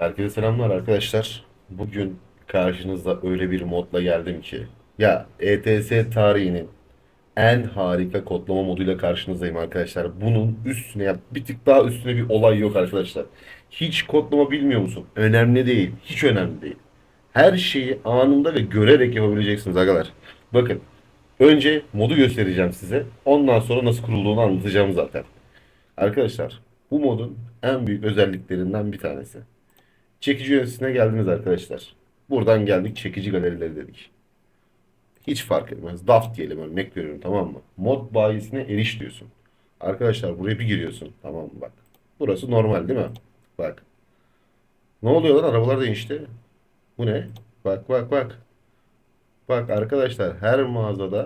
Herkese selamlar arkadaşlar. Bugün karşınızda öyle bir modla geldim ki. Ya ETS tarihinin en harika kodlama moduyla karşınızdayım arkadaşlar. Bunun üstüne ya bir tık daha üstüne bir olay yok arkadaşlar. Hiç kodlama bilmiyor musun? Önemli değil. Hiç önemli değil. Her şeyi anında ve görerek yapabileceksiniz arkadaşlar. Bakın. Önce modu göstereceğim size. Ondan sonra nasıl kurulduğunu anlatacağım zaten. Arkadaşlar bu modun en büyük özelliklerinden bir tanesi. Çekici yöneticisine geldiniz arkadaşlar. Buradan geldik çekici galerileri dedik. Hiç fark etmez. DAF diyelim örnek veriyorum tamam mı? Mod bayisine eriş diyorsun. Arkadaşlar buraya bir giriyorsun. Tamam mı bak. Burası normal değil mi? Bak. Ne oluyor lan arabalar değişti. Bu ne? Bak bak bak. Bak arkadaşlar her mağazada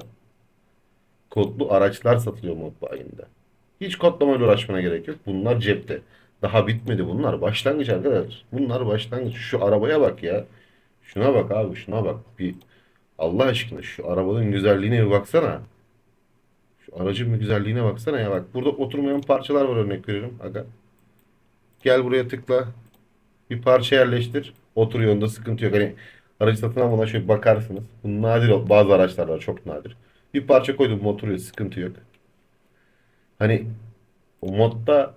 kodlu araçlar satılıyor mod bayinde. Hiç kodlamayla uğraşmana gerek yok. Bunlar cepte. Daha bitmedi bunlar. Başlangıç arkadaşlar. Bunlar başlangıç. Şu arabaya bak ya. Şuna bak abi şuna bak. Bir Allah aşkına şu arabanın güzelliğine bir baksana. Şu aracın bir güzelliğine baksana ya bak. Burada oturmayan parçalar var örnek veriyorum. Aga. Gel buraya tıkla. Bir parça yerleştir. Oturuyor onda sıkıntı yok. Hani aracı satın almadan şöyle bakarsınız. Bu nadir bazı araçlar var çok nadir. Bir parça koydum oturuyor sıkıntı yok. Hani o modda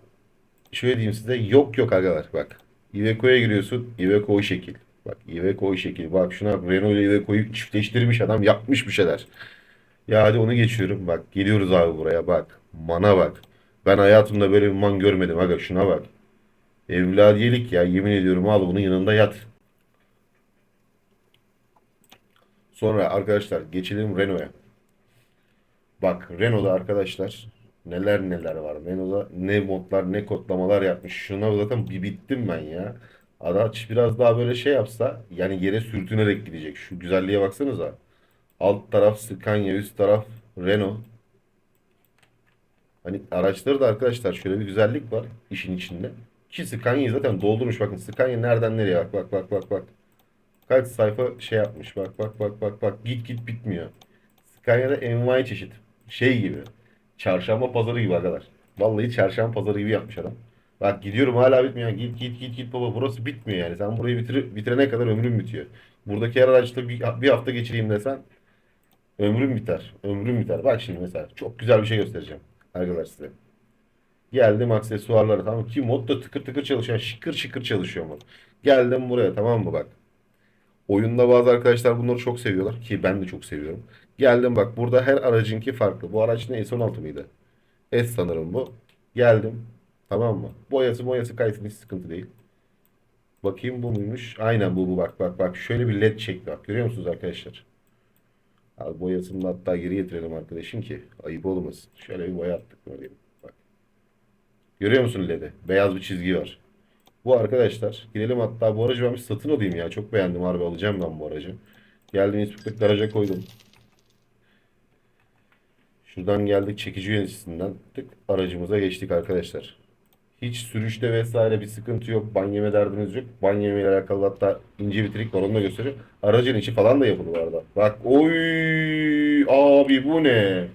şöyle diyeyim size yok yok arkadaşlar bak. Iveco'ya giriyorsun. Iveco o şekil. Bak Iveco o şekil. Bak şuna Renault ile Iveco'yu çiftleştirmiş adam yapmış bir şeyler. Ya hadi onu geçiyorum. Bak geliyoruz abi buraya bak. Mana bak. Ben hayatımda böyle bir man görmedim. Aga şuna bak. Evladiyelik ya yemin ediyorum al bunun yanında yat. Sonra arkadaşlar geçelim Renault'a. Bak Renault'da arkadaşlar neler neler var. Renault'da ne modlar ne kodlamalar yapmış. Şuna zaten bir bittim ben ya. Araç biraz daha böyle şey yapsa yani yere sürtünerek gidecek. Şu güzelliğe baksanıza. Alt taraf Scania, üst taraf Renault. Hani araçları da arkadaşlar şöyle bir güzellik var işin içinde. Ki Scania'yı zaten doldurmuş. Bakın Scania nereden nereye bak bak bak bak bak. Kaç sayfa şey yapmış. Bak bak bak bak bak. Git git bitmiyor. Scania'da envai çeşit. Şey gibi. Çarşamba pazarı gibi arkadaşlar. Vallahi çarşamba pazarı gibi yapmış adam. Bak gidiyorum hala bitmiyor. Git git git git baba burası bitmiyor yani. Sen burayı bitir, bitirene kadar ömrün bitiyor. Buradaki her araçta bir, bir hafta geçireyim desen ömrün biter. Ömrün biter. Bak şimdi mesela çok güzel bir şey göstereceğim arkadaşlar size. Geldim aksesuarlara tamam? Ki mod da tıkır tıkır çalışıyor. Şıkır şıkır çalışıyor mod. Geldim buraya tamam mı bak. Oyunda bazı arkadaşlar bunları çok seviyorlar ki ben de çok seviyorum. Geldim bak burada her aracınki farklı. Bu araç ne? S16 mıydı? S sanırım bu. Geldim. Tamam mı? Boyası boyası kaysın hiç sıkıntı değil. Bakayım bu muymuş? Aynen bu bu bak bak bak. Şöyle bir led çekti bak. Görüyor musunuz arkadaşlar? Abi boyasını hatta geri getirelim arkadaşım ki ayıp olmasın. Şöyle bir boya attık böyle. Bak. Görüyor musun led'i? Beyaz bir çizgi var. Bu arkadaşlar girelim hatta bu aracı ben bir satın alayım ya. Çok beğendim harbi alacağım ben bu aracı. Geldim İspik'teki garaja koydum. Şuradan geldik çekici yöneticisinden tık aracımıza geçtik arkadaşlar. Hiç sürüşte vesaire bir sıkıntı yok. Ban yeme derdiniz yok. Ban yeme ile alakalı hatta ince bir trik var onu da gösteriyor. Aracın içi falan da yapılı bu arada. Bak oy abi bu ne?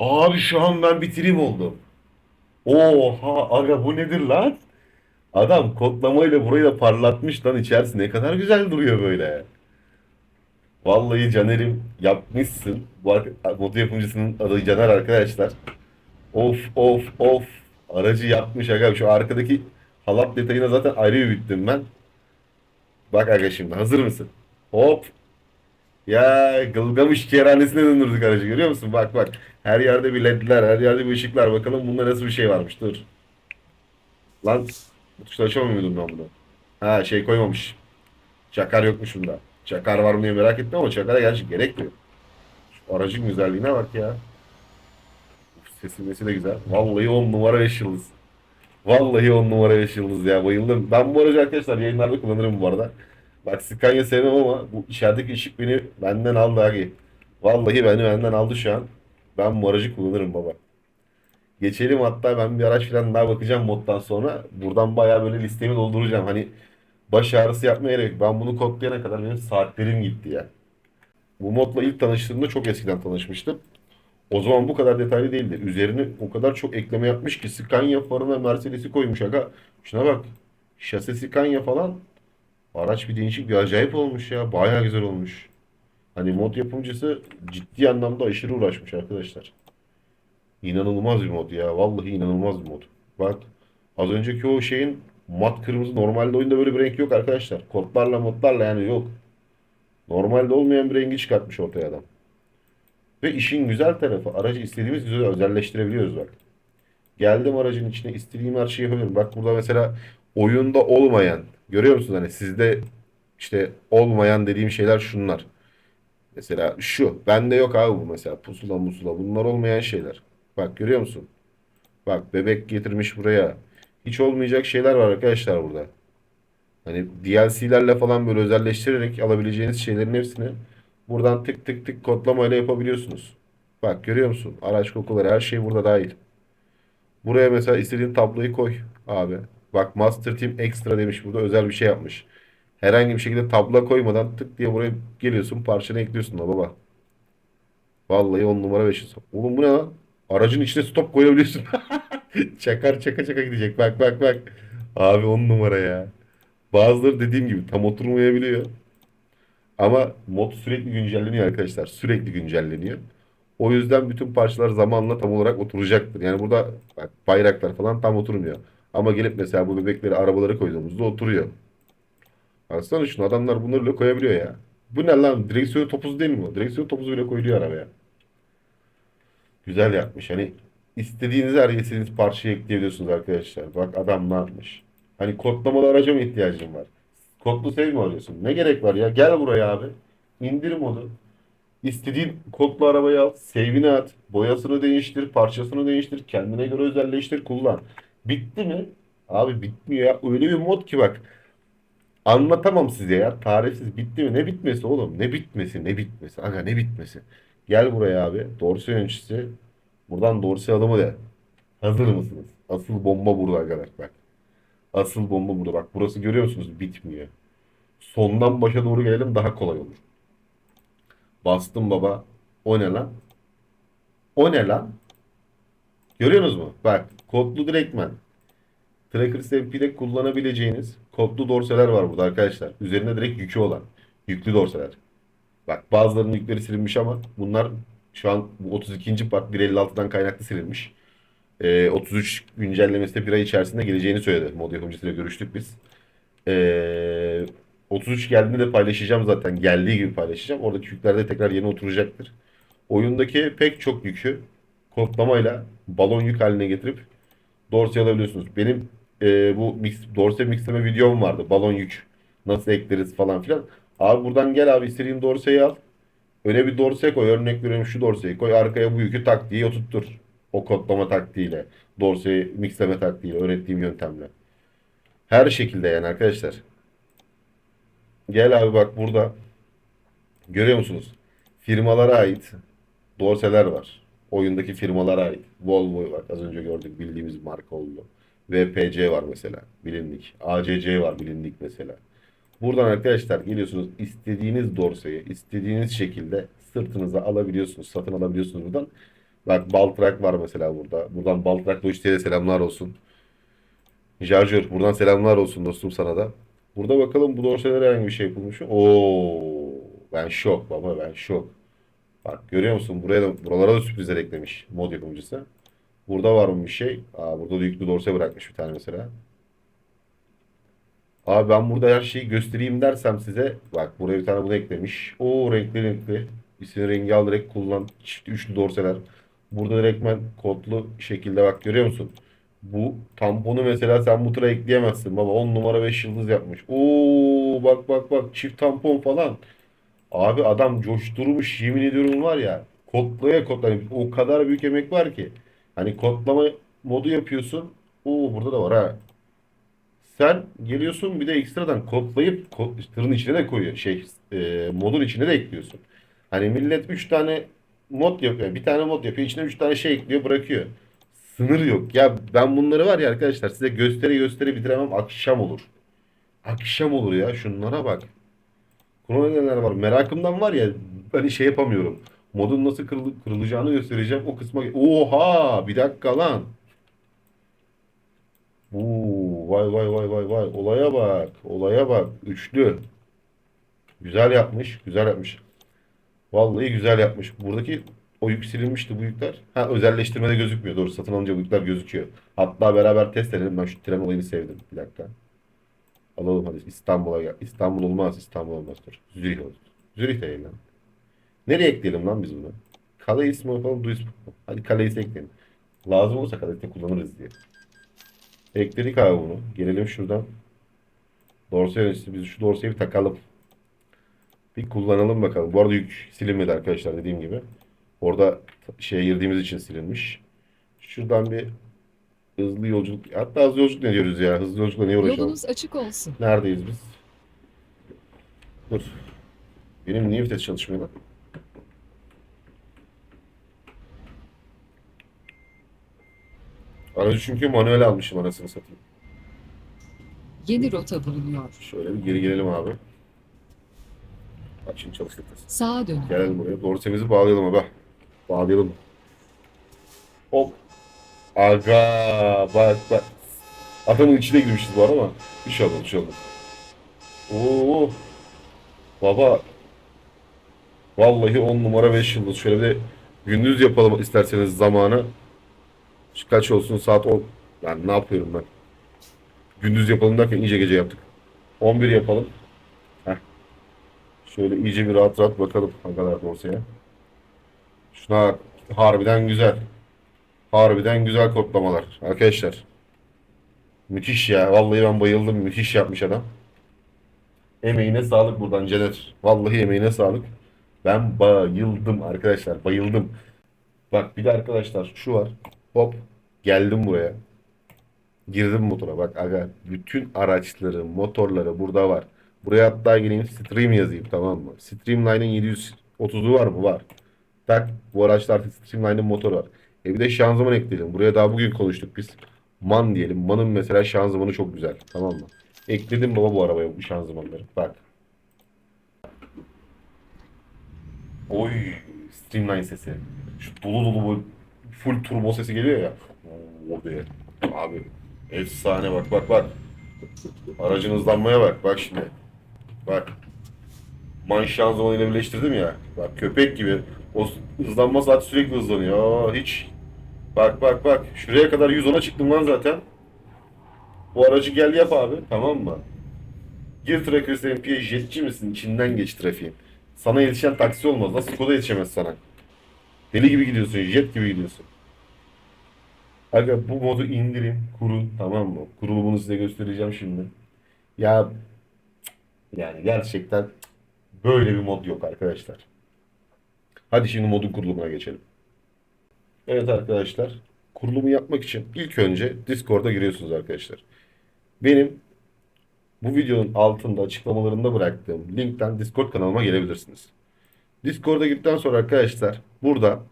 Abi şu an ben bir trip oldum. Oha aga bu nedir lan? Adam kodlamayla burayı da parlatmış lan içerisi ne kadar güzel duruyor böyle. Vallahi Caner'im yapmışsın. Bu modu yapımcısının adı Caner arkadaşlar. Of of of. Aracı yapmış aga. Şu arkadaki halat detayına zaten ayrı bittim ben. Bak aga şimdi hazır mısın? Hop. Ya Gılgamış kerhanesine döndürdük aracı görüyor musun? Bak bak. Her yerde bir ledler, her yerde bir ışıklar. Bakalım bunda nasıl bir şey varmış. Dur. Lan bu tuşla açamıyordum ben bunu. Ha şey koymamış. Çakar yokmuş bunda. Çakar var mı diye merak ettim ama çakara gerçi gerekmiyor. Şu aracın güzelliğine bak ya. Uf, Sesi mesi de güzel. Vallahi on numara beş yıldız. Vallahi on numara beş yıldız ya bayıldım. Ben bu aracı arkadaşlar yayınlarda kullanırım bu arada. Bak Scania sevmem ama bu içerideki ışık beni benden aldı abi. Vallahi beni benden aldı şu an. Ben bu aracı kullanırım baba. Geçelim hatta ben bir araç falan daha bakacağım moddan sonra. Buradan bayağı böyle listemi dolduracağım. Hani baş ağrısı yapmaya gerek. Ben bunu kodlayana kadar benim saatlerim gitti ya. Bu modla ilk tanıştığımda çok eskiden tanışmıştım. O zaman bu kadar detaylı değildi. Üzerine o kadar çok ekleme yapmış ki Scania farına Mercedes'i koymuş aga. Şuna bak. Şasisi Scania falan. Araç bir değişik bir acayip olmuş ya. Bayağı güzel olmuş. Hani mod yapımcısı ciddi anlamda aşırı uğraşmış arkadaşlar. İnanılmaz bir mod ya. Vallahi inanılmaz bir mod. Bak az önceki o şeyin mat kırmızı normalde oyunda böyle bir renk yok arkadaşlar. Kodlarla modlarla yani yok. Normalde olmayan bir rengi çıkartmış ortaya adam. Ve işin güzel tarafı aracı istediğimiz güzel özelleştirebiliyoruz bak. Geldim aracın içine istediğim her şeyi yapıyorum. Bak burada mesela oyunda olmayan görüyor musunuz hani sizde işte olmayan dediğim şeyler şunlar. Mesela şu. Bende yok abi bu mesela. Pusula musula. Bunlar olmayan şeyler. Bak görüyor musun? Bak bebek getirmiş buraya. Hiç olmayacak şeyler var arkadaşlar burada. Hani DLC'lerle falan böyle özelleştirerek alabileceğiniz şeylerin hepsini buradan tık tık tık kodlamayla yapabiliyorsunuz. Bak görüyor musun? Araç kokuları her şey burada dahil. Buraya mesela istediğin tabloyu koy abi. Bak Master Team Extra demiş burada özel bir şey yapmış. Herhangi bir şekilde tablo koymadan tık diye buraya geliyorsun parçanı ekliyorsun da baba. Vallahi on numara 5 Oğlum bu ne lan? Aracın içine stop koyabiliyorsun. Çakar çaka çaka gidecek. Bak bak bak. Abi on numara ya. Bazıları dediğim gibi tam oturmayabiliyor. Ama mod sürekli güncelleniyor arkadaşlar. Sürekli güncelleniyor. O yüzden bütün parçalar zamanla tam olarak oturacaktır. Yani burada bak, bayraklar falan tam oturmuyor. Ama gelip mesela bu bebekleri arabaları koyduğumuzda oturuyor. Baksana şunu adamlar bunları bile koyabiliyor ya. Bu ne lan? Direksiyon topuzu değil mi bu? Direksiyon topuzu bile koyuluyor arabaya. Güzel yapmış. Hani istediğiniz her istediğiniz parçayı ekleyebiliyorsunuz arkadaşlar. Bak adam ne yapmış. Hani kodlamalı araca mı ihtiyacın var? Kodlu sev mi arıyorsun? Ne gerek var ya? Gel buraya abi. İndir modu. İstediğin kodlu arabayı al. Save'ini at. Boyasını değiştir. Parçasını değiştir. Kendine göre özelleştir. Kullan. Bitti mi? Abi bitmiyor ya. Öyle bir mod ki bak. Anlatamam size ya. Tarifsiz bitti mi? Ne bitmesi oğlum? Ne bitmesi? Ne bitmesi? Aga ne bitmesi? Gel buraya abi. Dorse yöneticisi. Buradan dorse alımı de. Hazır mısınız? Asıl bomba burada arkadaş bak. Asıl bomba burada. Bak burası görüyor musunuz? Bitmiyor. Sondan başa doğru gelelim daha kolay olur. Bastım baba. O ne lan? O ne lan? Görüyorsunuz mu? Bak kodlu direktmen. Tracker SMP'de kullanabileceğiniz kodlu dorseler var burada arkadaşlar. Üzerinde direkt yükü olan. Yüklü dorseler. Bak bazılarının yükleri silinmiş ama bunlar şu an bu 32. part 1.56'dan kaynaklı silinmiş. Ee, 33 güncellemesi de bir ay içerisinde geleceğini söyledi. Mod yapımcısıyla görüştük biz. Ee, 33 geldiğinde de paylaşacağım zaten. Geldiği gibi paylaşacağım. Oradaki yükler de tekrar yeni oturacaktır. Oyundaki pek çok yükü kodlamayla balon yük haline getirip dorse alabiliyorsunuz. Benim e, bu mix, dorse mixleme videom vardı. Balon yük nasıl ekleriz falan filan. Abi buradan gel abi istediğin dorseyi al. Öyle bir dorse koy. Örnek veriyorum şu dorseyi koy. Arkaya bu yükü tak diye oturttur. O kodlama taktiğiyle. Dorseyi mixleme taktiğiyle. Öğrettiğim yöntemle. Her şekilde yani arkadaşlar. Gel abi bak burada. Görüyor musunuz? Firmalara ait dorseler var. Oyundaki firmalara ait. Volvo var. Az önce gördük bildiğimiz marka oldu. VPC var mesela. Bilindik. ACC var bilindik mesela. Buradan arkadaşlar geliyorsunuz istediğiniz dorseyi istediğiniz şekilde sırtınıza alabiliyorsunuz. Satın alabiliyorsunuz buradan. Bak Baltrak var mesela burada. Buradan Baltrak Lojistik'e de selamlar olsun. Jarjör buradan selamlar olsun dostum sana da. Burada bakalım bu dorselere herhangi bir şey yapılmış mı? Oo, ben şok baba ben şok. Bak görüyor musun? Buraya da, buralara da sürprizler eklemiş mod yapımcısı. Burada var mı bir şey? Aa, burada da yüklü dorse bırakmış bir tane mesela. Abi ben burada her şeyi göstereyim dersem size bak buraya bir tane bunu eklemiş. O renkli renkli. İsmini rengi al direkt kullan. Çift üçlü dorseler. Burada direktmen kodlu şekilde bak görüyor musun? Bu tamponu mesela sen bu tura ekleyemezsin baba. 10 numara 5 yıldız yapmış. Oo bak bak bak çift tampon falan. Abi adam coşturmuş yemin ediyorum var ya. Kodlaya kodlaya o kadar büyük emek var ki. Hani kodlama modu yapıyorsun. Oo burada da var ha. Sen geliyorsun bir de ekstradan kodlayıp kod, tırın içine de koyuyor. Şey e, modun içine de ekliyorsun. Hani millet 3 tane mod yapıyor. Bir tane mod yapıyor. içine 3 tane şey ekliyor bırakıyor. Sınır yok. Ya ben bunları var ya arkadaşlar size gösteri gösteri bitiremem. Akşam olur. Akşam olur ya. Şunlara bak. Krono neler var. Merakımdan var ya hani şey yapamıyorum. Modun nasıl kırıl- kırılacağını göstereceğim. O kısma... Oha! Bir dakika lan. Oo. Vay vay vay vay vay. Olaya bak. Olaya bak. Üçlü. Güzel yapmış. Güzel yapmış. Vallahi güzel yapmış. Buradaki o yük silinmişti bu yükler. Ha özelleştirmede gözükmüyor. Doğru satın alınca bu yükler gözüküyor. Hatta beraber test edelim. Ben şu tren olayını sevdim. Bir dakika. Alalım hadi İstanbul'a gel. İstanbul olmaz. İstanbul olmaz. Dur. Zürih olsun. Zürih de lan. Nereye ekleyelim lan biz bunu? Kale ismi yapalım. Duisburg. Hadi kale ekleyelim. Lazım olursa kalite kullanırız diye. Ekledik abi bunu. Gelelim şuradan. Dorsa yöneticisi. Biz şu dorsayı bir takalım. Bir kullanalım bakalım. Bu arada yük silinmedi arkadaşlar dediğim gibi. Orada şeye girdiğimiz için silinmiş. Şuradan bir hızlı yolculuk. Hatta hızlı yolculuk ne diyoruz ya? Hızlı yolculukla niye uğraşalım? Yolunuz açık olsun. Neredeyiz biz? Dur. Benim niye vites çalışmıyor lan? Aracı çünkü manuel almışım anasını satayım. Yeni rota bulunuyor. Şöyle bir geri gelelim abi. Bak şimdi çalıştık. Sağa dönün. Gelelim buraya. Dorsemizi bağlayalım abi. Bağlayalım. Hop. Aga bak bak. Adamın içine girmişiz bu arada ama bir şey olmadı bir şey olmadı. Oo. Baba. Vallahi 10 numara 5 yıldız. Şöyle bir de gündüz yapalım isterseniz zamanı. Kaç olsun saat 10. Yani ne yapıyorum ben? Gündüz yapalım derken iyice gece yaptık. 11 yapalım. Heh. Şöyle iyice bir rahat rahat bakalım ne kadar dorsaya. Şuna harbiden güzel. Harbiden güzel kodlamalar arkadaşlar. Müthiş ya. Vallahi ben bayıldım. Müthiş yapmış adam. Emeğine sağlık buradan Cener. Vallahi emeğine sağlık. Ben bayıldım arkadaşlar. Bayıldım. Bak bir de arkadaşlar şu var. Hop. Geldim buraya. Girdim motora. Bak aga. Bütün araçları, motorları burada var. Buraya hatta geleyim Stream yazayım tamam mı? Streamline'ın 730'u var mı? Var. Tak. Bu araçta artık Streamline'ın motoru var. E bir de şanzıman ekleyelim. Buraya daha bugün konuştuk biz. Man diyelim. Man'ın mesela şanzımanı çok güzel. Tamam mı? Ekledim baba bu arabaya bu şanzımanları. Bak. Oy. Streamline sesi. Şu dolu dolu bu full turbo sesi geliyor ya. Oo diye. Abi. Efsane bak bak bak. Aracın hızlanmaya bak. Bak şimdi. Bak. Man şanzımanıyla birleştirdim ya. Bak köpek gibi. O hızlanma saati sürekli hızlanıyor. Aa, hiç. Bak bak bak. Şuraya kadar 110'a çıktım lan zaten. Bu aracı gel yap abi. Tamam mı? Gir Trackers MP'ye jetçi misin? İçinden geç trafiğin. Sana yetişen taksi olmaz. Nasıl Skoda yetişemez sana? Deli gibi gidiyorsun. Jet gibi gidiyorsun. Aga bu modu indirin. Kurun. Tamam mı? Kurulumunu size göstereceğim şimdi. Ya yani gerçekten böyle bir mod yok arkadaşlar. Hadi şimdi modun kurulumuna geçelim. Evet arkadaşlar. Kurulumu yapmak için ilk önce Discord'a giriyorsunuz arkadaşlar. Benim bu videonun altında açıklamalarında bıraktığım linkten Discord kanalıma gelebilirsiniz. Discord'a girdikten sonra arkadaşlar burada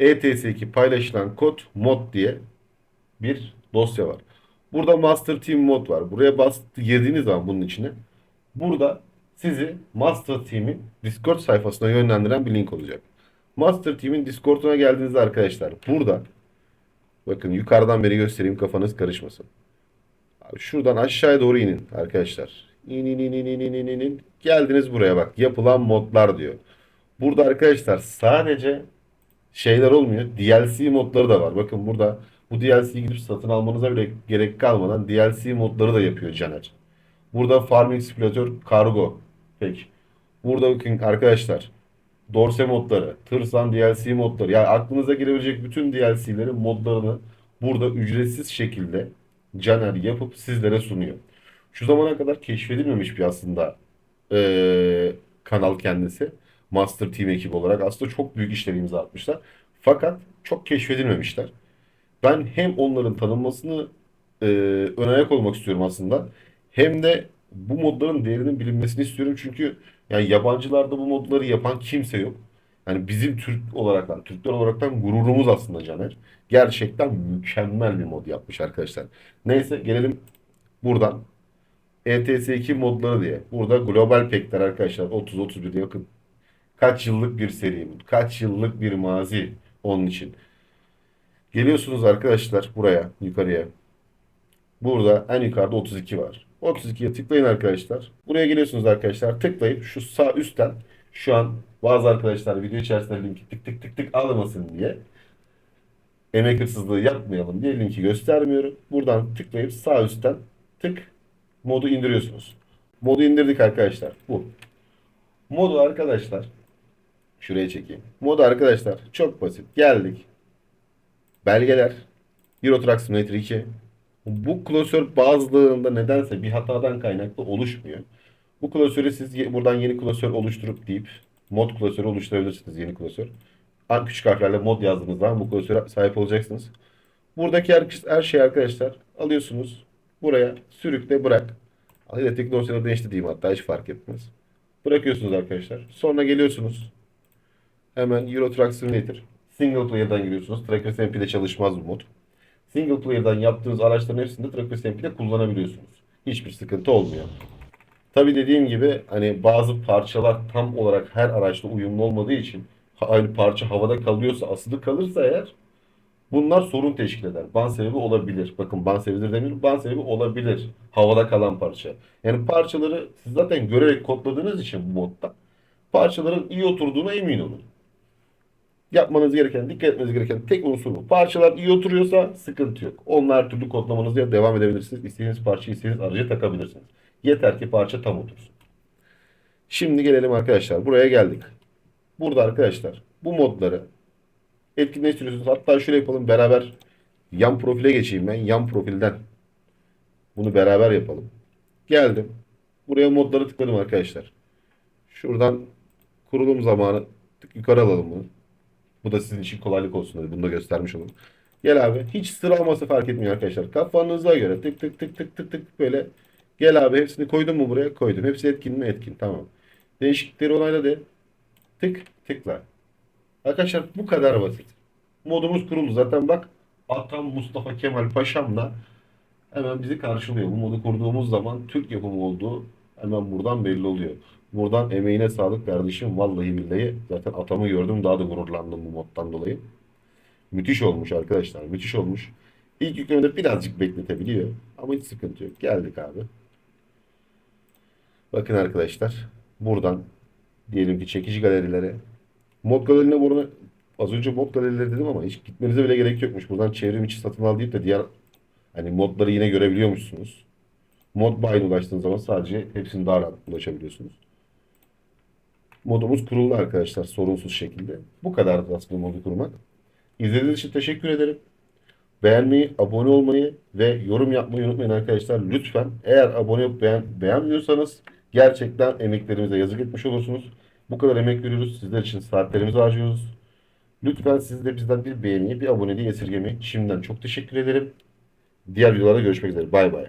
ETS2 paylaşılan kod mod diye bir dosya var. Burada Master Team mod var. Buraya bastı, girdiğiniz zaman bunun içine burada sizi Master Team'in Discord sayfasına yönlendiren bir link olacak. Master Team'in Discord'una geldiğinizde arkadaşlar burada bakın yukarıdan beri göstereyim kafanız karışmasın. Şuradan aşağıya doğru inin arkadaşlar. İn in in in in in in in. Geldiniz buraya bak yapılan modlar diyor. Burada arkadaşlar sadece şeyler olmuyor. DLC modları da var. Bakın burada bu DLC'yi gidip satın almanıza bile gerek kalmadan DLC modları da yapıyor Caner. Burada Farming Simulator Cargo. Peki. Burada bakın arkadaşlar. Dorse modları, Tırsan DLC modları. Yani aklınıza gelebilecek bütün DLC'lerin modlarını burada ücretsiz şekilde Caner yapıp sizlere sunuyor. Şu zamana kadar keşfedilmemiş bir aslında eee, kanal kendisi. Master Team ekibi olarak aslında çok büyük işler imza atmışlar. Fakat çok keşfedilmemişler. Ben hem onların tanınmasını eee ön olmak istiyorum aslında. Hem de bu modların değerinin bilinmesini istiyorum. Çünkü yani yabancılarda bu modları yapan kimse yok. Yani bizim Türk olaraktan, Türkler olaraktan gururumuz aslında Caner. Gerçekten mükemmel bir mod yapmış arkadaşlar. Neyse gelelim buradan. ETS2 modları diye. Burada global pack'ler arkadaşlar 30-31 yakın. Kaç yıllık bir seri? Kaç yıllık bir mazi onun için. Geliyorsunuz arkadaşlar buraya, yukarıya. Burada en yukarıda 32 var. 32'ye tıklayın arkadaşlar. Buraya geliyorsunuz arkadaşlar. Tıklayıp şu sağ üstten şu an bazı arkadaşlar video içerisinde linki tık tık tık tık almasın diye emek hırsızlığı yapmayalım diye linki göstermiyorum. Buradan tıklayıp sağ üstten tık modu indiriyorsunuz. Modu indirdik arkadaşlar. Bu. Modu arkadaşlar şuraya çekeyim. Modu arkadaşlar çok basit. Geldik. Belgeler. Euro Truck Simulator 2. Bu klasör bazılarında nedense bir hatadan kaynaklı oluşmuyor. Bu klasörü siz buradan yeni klasör oluşturup deyip mod klasörü oluşturabilirsiniz yeni klasör. An küçük harflerle mod yazdığınız zaman bu klasöre sahip olacaksınız. Buradaki her, her şey arkadaşlar alıyorsunuz. Buraya sürükle bırak. Elektrik dosyada değişti diyeyim hatta hiç fark etmez. Bırakıyorsunuz arkadaşlar. Sonra geliyorsunuz. Hemen Euro Truck Simulator. Single player'dan giriyorsunuz. Tracker SMP'de çalışmaz bu mod. Single player'dan yaptığınız araçların hepsinde Tracker SMP'de kullanabiliyorsunuz. Hiçbir sıkıntı olmuyor. Tabi dediğim gibi hani bazı parçalar tam olarak her araçla uyumlu olmadığı için aynı parça havada kalıyorsa, asılı kalırsa eğer bunlar sorun teşkil eder. Ban sebebi olabilir. Bakın ban sebebidir demiyorum. Ban sebebi olabilir. Havada kalan parça. Yani parçaları siz zaten görerek kodladığınız için bu modda parçaların iyi oturduğuna emin olun. Yapmanız gereken, dikkat etmeniz gereken tek unsur bu. Parçalar iyi oturuyorsa sıkıntı yok. Onunla her türlü kodlamanıza devam edebilirsiniz. İstediğiniz parçayı istediğiniz araca takabilirsiniz. Yeter ki parça tam otursun. Şimdi gelelim arkadaşlar. Buraya geldik. Burada arkadaşlar bu modları etkinleştiriyorsunuz. Hatta şöyle yapalım beraber yan profile geçeyim ben. Yan profilden bunu beraber yapalım. Geldim. Buraya modları tıkladım arkadaşlar. Şuradan kurulum zamanı tık yukarı alalım bunu. Bu da sizin için kolaylık olsun dedi. Bunu da göstermiş olalım. Gel abi. Hiç sıralaması fark etmiyor arkadaşlar. Kafanıza göre tık tık tık tık tık tık böyle. Gel abi hepsini koydum mu buraya? Koydum. Hepsi etkin mi? Etkin. Tamam. Değişiklikleri onayla de. Tık tıkla. Arkadaşlar bu kadar basit. Modumuz kuruldu. Zaten bak Atam Mustafa Kemal Paşam'la hemen bizi karşılıyor. Bu modu kurduğumuz zaman Türk yapımı olduğu hemen buradan belli oluyor. Buradan emeğine sağlık kardeşim. Vallahi billahi zaten atamı gördüm daha da gururlandım bu moddan dolayı. Müthiş olmuş arkadaşlar. Müthiş olmuş. İlk yüklemede birazcık bekletebiliyor. Ama hiç sıkıntı yok. Geldik abi. Bakın arkadaşlar. Buradan diyelim ki çekici galerilere. Mod galerilerine burada az önce mod galerileri dedim ama hiç gitmenize bile gerek yokmuş. Buradan çevrim içi satın al deyip de diğer hani modları yine görebiliyormuşsunuz. Mod bayine ulaştığınız zaman sadece hepsini daha rahat ulaşabiliyorsunuz. Modumuz kuruldu arkadaşlar sorunsuz şekilde. Bu kadar aslında modu kurmak. İzlediğiniz için teşekkür ederim. Beğenmeyi, abone olmayı ve yorum yapmayı unutmayın arkadaşlar. Lütfen eğer abone beğen, beğenmiyorsanız gerçekten emeklerimize yazık etmiş olursunuz. Bu kadar emek veriyoruz. Sizler için saatlerimizi harcıyoruz. Lütfen siz de bizden bir beğeniyi, bir aboneliği esirgemeyin. Şimdiden çok teşekkür ederim. Diğer videolarda görüşmek üzere. Bay bay.